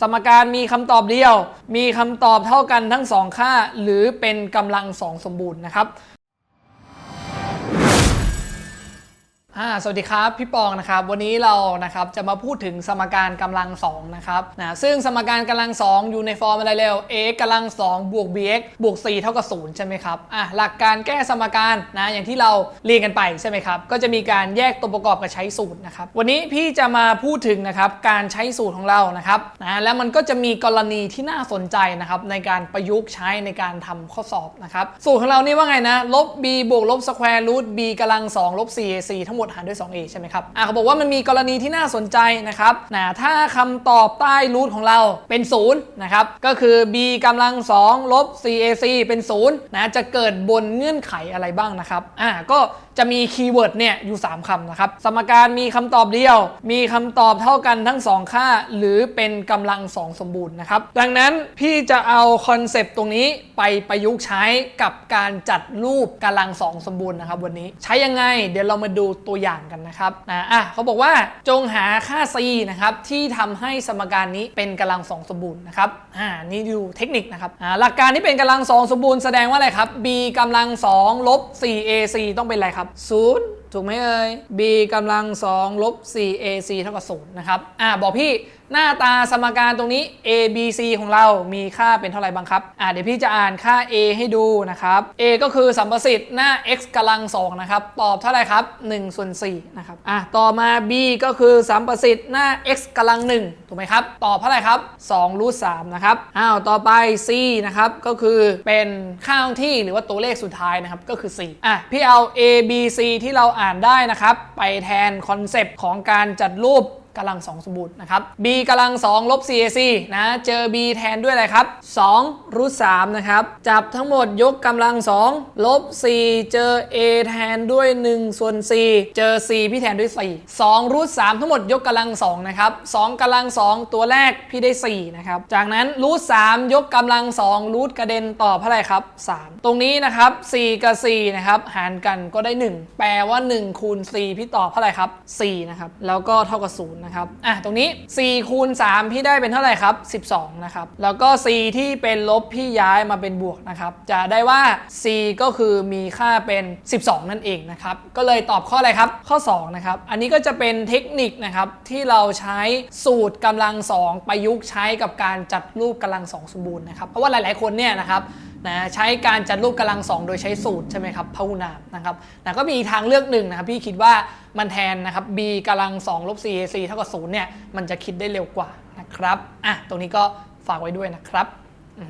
สมการมีคำตอบเดียว มีคำตอบเท่ากันทั้งสองค่า หรือเป็นกำลังสองสมบูรณ์นะครับ อ่าสวัสดีครับพี่ปองนะครับวันนี้เรานะครับจะมาพูดถึงสมการกำลังสองนะครับนะซึ่งสมการกำลังสองอยู่ในฟอร์มอะไรเร็ว a กำลังสองบวก bx บวก c เท่ากับ0ใช่ไหมครับอะหลักการแก้สมการนะอย่างที่เราเรียนกันไปใช่ไหมครับก็จะมีการแยกตัวประกอบกับใช้สูตรนะครับวันนี้พี่จะมาพูดถึงนะครับการใช้สูตรของเรานะครับนะแล้วมันก็จะมีกรณีที่น่าสนใจนะครับในการประยุกต์ใช้ในการทำข้อสอบนะครับสูตรของเรานี่ว่าไงนะลบ b บวกลบสแควร์รูท b กำลัง2ลบ 4ac ทั้งหมดหารด้วย 2a ใช่ไหมครับอะเขาบอกว่ามันมีกรณีที่น่าสนใจนะครับนะถ้าคำตอบใต้รูทของเราเป็น0นะครับก็คือ b กำลัง2ลบ cac เป็น0นะจะเกิดบนเงื่อนไขอะไรบ้างนะครับอะก็ จะมีคีย์เวิร์ดเนี่ยอยู่ 3คำนะครับ สมการมีคำตอบเดียว มีคำตอบเท่ากันทั้ง 2 ค่า หรือเป็นกำลัง 2 สมบูรณ์นะครับ ดังนั้นพี่จะเอาคอนเซปต์ตรงนี้ไปประยุกต์ใช้กับการจัดรูปกำลัง 2 สมบูรณ์นะครับ วันนี้ใช้ยังไง เดี๋ยวเรามาดูตัวอย่างกันนะครับนะอะเขาบอกว่าจงหาค่า c นะครับที่ทำให้สมการนี้เป็นกำลัง 2 สมบูรณ์นะครับอ่านี่ดูเทคนิคนะครับอ่าหลักการที่เป็นกำลัง 2 สมบูรณ์แสดงว่าอะไรครับ b กำลัง2ลบ 4ac ต้องเป็นอะไรครับ soon. ถูกไหมเอ่ย b กำลัง2ลบ 4ac เท่ากับ0นะครับ อ่าบอกพี่หน้าตาสมการตรงนี้ a b c ของเรามีค่าเป็นเท่าไหร่บ้างครับ อ่าเดี๋ยวพี่จะอ่านค่า a ให้ดูนะครับ a ก็คือสัมประสิทธิ์หน้า x กำลัง2นะครับ ตอบเท่าไหร่ครับ1ส่วน4นะครับ อะต่อมา b ก็คือสัมประสิทธิ์หน้า x กำลัง1ถูกไหมครับ ตอบเท่าไหร่ครับ2รูท3นะครับ อ้าว ต่อไป c นะครับ ก็คือเป็นค่าคงที่หรือว่าตัวเลขสุดท้ายนะครับ ก็คือ 4 อะพี่เอา a b c ที่เราอ่านได้นะครับ ไปแทนคอนเซปต์ของการจัดรูป กำลัง2สมบูรณ์นะครับ b กำลัง2ลบ 4ac นะเจอ b แทนด้วยอะไรครับ2รูท3นะครับจับทั้งหมดยกกำลัง2ลบ4เจอ a แทนด้วย1ส่วน4เจอ c พี่แทนด้วย 4 2รูท3ทั้งหมดยกกำลัง2นะครับ2กำลัง 2 ตัวแรกพี่ได้4นะครับจากนั้นรูท3ยกกำลัง2รูทกระเด็นตอบเท่าไหร่ครับ 3 ตรงนี้นะครับ4กับ4นะครับหารกันก็ได้ 1 แปลว่า1คูณ4พี่ตอบเท่าไหร่ครับ4นะครับแล้วก็เท่ากับ0นะครับ อะ ตรงนี้4คูณ3พี่ได้เป็นเท่าไหร่ครับ 12 นะครับ แล้วก็ c ที่เป็นลบพี่ย้ายมาเป็นบวกนะครับ จะได้ว่า c ก็คือมีค่าเป็น 12 นั่นเองนะครับ ก็เลยตอบข้ออะไรครับ ข้อ 2 นะครับ อันนี้ก็จะเป็นเทคนิคนะครับที่เราใช้สูตรกำลัง 2 ประยุกต์ใช้กับการจัดรูปกำลัง 2 สมบูรณ์นะครับ เพราะว่าหลาย ๆ คนเนี่ยนะครับ นะใช้การจัดรูปกำลังสองโดยใช้สูตรใช่ไหมครับพหุนามนะครับนะก็มีทางเลือกหนึ่งนะครับพี่คิดว่ามันแทนนะครับ b กำลัง2ลบ c a c เท่ากับ0เนี่ยมันจะคิดได้เร็วกว่านะครับอะตรงนี้ก็ฝากไว้ด้วยนะครับ อือ